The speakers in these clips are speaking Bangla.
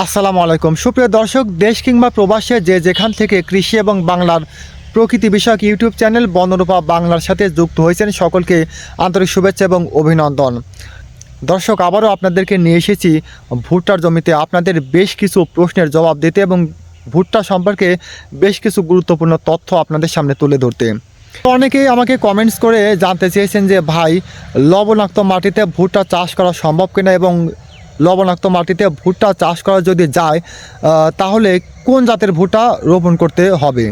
আসসালামু আলাইকুম। সুপ্রিয় দর্শক, দেশ কিংবা প্রবাসে যে যেখান থেকে কৃষি এবং বাংলার প্রকৃতি বিষয়ক ইউটিউব চ্যানেল বনরূপা বাংলার সাথে যুক্ত হয়েছেন, সকলকে আন্তরিক শুভেচ্ছা এবং অভিনন্দন। দর্শক, আবারও আপনাদেরকে নিয়ে এসেছি ভুট্টার জমিতে আপনাদের বেশ কিছু প্রশ্নের জবাব দিতে এবং ভুট্টা সম্পর্কে বেশ কিছু গুরুত্বপূর্ণ তথ্য আপনাদের সামনে তুলে ধরতে। অনেকেই আমাকে কমেন্টস করে জানতে চেয়েছেন যে, ভাই, লবণাক্ত মাটিতে ভুট্টা চাষ করা সম্ভব কিনা? এবং লবণাক্ত মাটিতে ভুট্টা চাষ করা যদি যায় তাহলে কোন জাতের ভুট্টা রোপণ করতে হবে?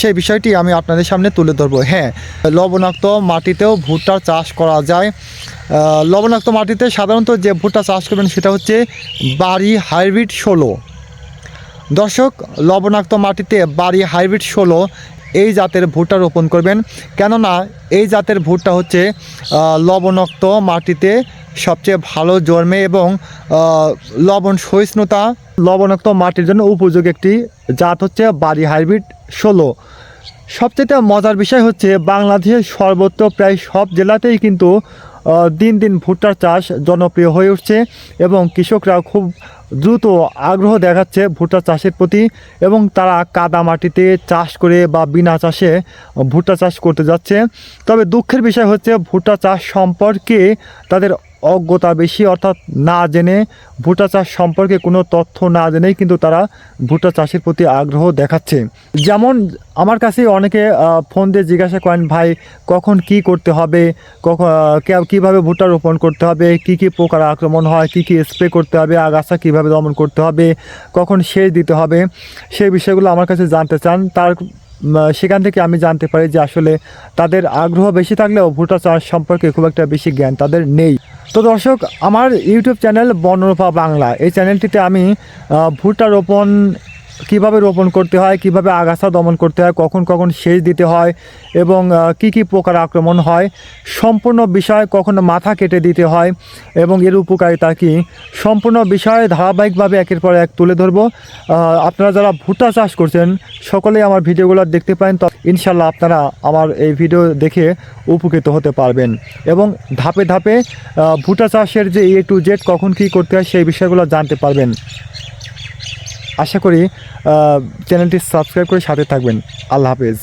সেই বিষয়টি আমি আপনাদের সামনে তুলে ধরবো। হ্যাঁ লবণাক্ত মাটিতেও ভুট্টা চাষ করা যায়। লবণাক্ত মাটিতে সাধারণত যে ভুট্টা চাষ করবেন সেটা হচ্ছে বাড়ি হাইব্রিড ষোলো। দর্শক, লবণাক্ত মাটিতে বাড়ি হাইব্রিড ষোলো, এই জাতের ভুট্টা রোপণ করবেন। কেননা, এই জাতের ভুট্টা হচ্ছে লবণাক্ত মাটিতে সবচেয়ে ভালো জন্মে এবং লবণ সহিষ্ণুতা, লবণাক্ত মাটির জন্য উপযোগী একটি জাত হচ্ছে বাড়ি হাইব্রিড ষোলো। সবচেয়ে মজার বিষয় হচ্ছে বাংলাদেশের সর্বত্র প্রায় সব জেলাতেই কিন্তু দিন দিন ভুট্টার চাষ জনপ্রিয় হয়ে উঠছে এবং কৃষকরা খুব দ্রুত আগ্রহ দেখাচ্ছে ভুট্টা চাষের প্রতি এবং তারা কাদা মাটিতে চাষ করে বা বিনা চাষে ভুট্টা চাষ করতে যাচ্ছে। তবে দুঃখের বিষয় হচ্ছে ভুট্টা চাষ সম্পর্কে তাদের অজ্ঞতা বেশি, অর্থাৎ না জেনে ভুট্টা চাষ সম্পর্কে কোনো তথ্য না জেনেই কিন্তু তারা ভুট্টা চাষের প্রতি আগ্রহ দেখাচ্ছে। যেমন আমার কাছে অনেকে ফোন দিয়ে জিজ্ঞাসা করেন, ভাই, কখন কি করতে হবে? কখন কীভাবে ভুট্টা রোপণ করতে হবে? কি কি পোকার আক্রমণ হয়? কি কি স্প্রে করতে হবে? আগাছা কীভাবে দমন করতে হবে? কখন সেচ দিতে হবে? সেই বিষয়গুলো আমার কাছে জানতে চান। তার সেখান থেকে আমি জানতে পারি যে আসলে তাদের আগ্রহ বেশি থাকলেও ভুট্টা চাষ সম্পর্কে খুব একটা বেশি জ্ঞান তাদের নেই। তো দর্শক আমার ইউটিউব চ্যানেল বনরূপা বাংলা। এই চ্যানেলটিতে আমি ভুট্টা রোপণ কীভাবে রোপণ করতে হয়, কীভাবে আগাছা দমন করতে হয়, কখন কখন সেচ দিতে হয় এবং কি কি পোকার আক্রমণ হয়, সম্পূর্ণ বিষয় কখনো মাথা কেটে দিতে হয় এবং এর উপকারিতা কি? সম্পূর্ণ বিষয়ে ধারাবাহিকভাবে একের পর এক তুলে ধরবো। আপনারা যারা ভুট্টা চাষ করছেন, সকলেই আমার ভিডিওগুলো দেখতে পারেন, তো ইনশাল্লাহ আপনারা আমার এই ভিডিও দেখে উপকৃত হতে পারবেন। এবং ধাপে ধাপে ভুট্টা চাষের যে এ টু জেড কখন কী করতে হয়, সেই বিষয়গুলো জানতে পারবেন। আশা করি চ্যানেলটি সাবস্ক্রাইব করে সাথে থাকবেন। আল্লাহ হাফেজ।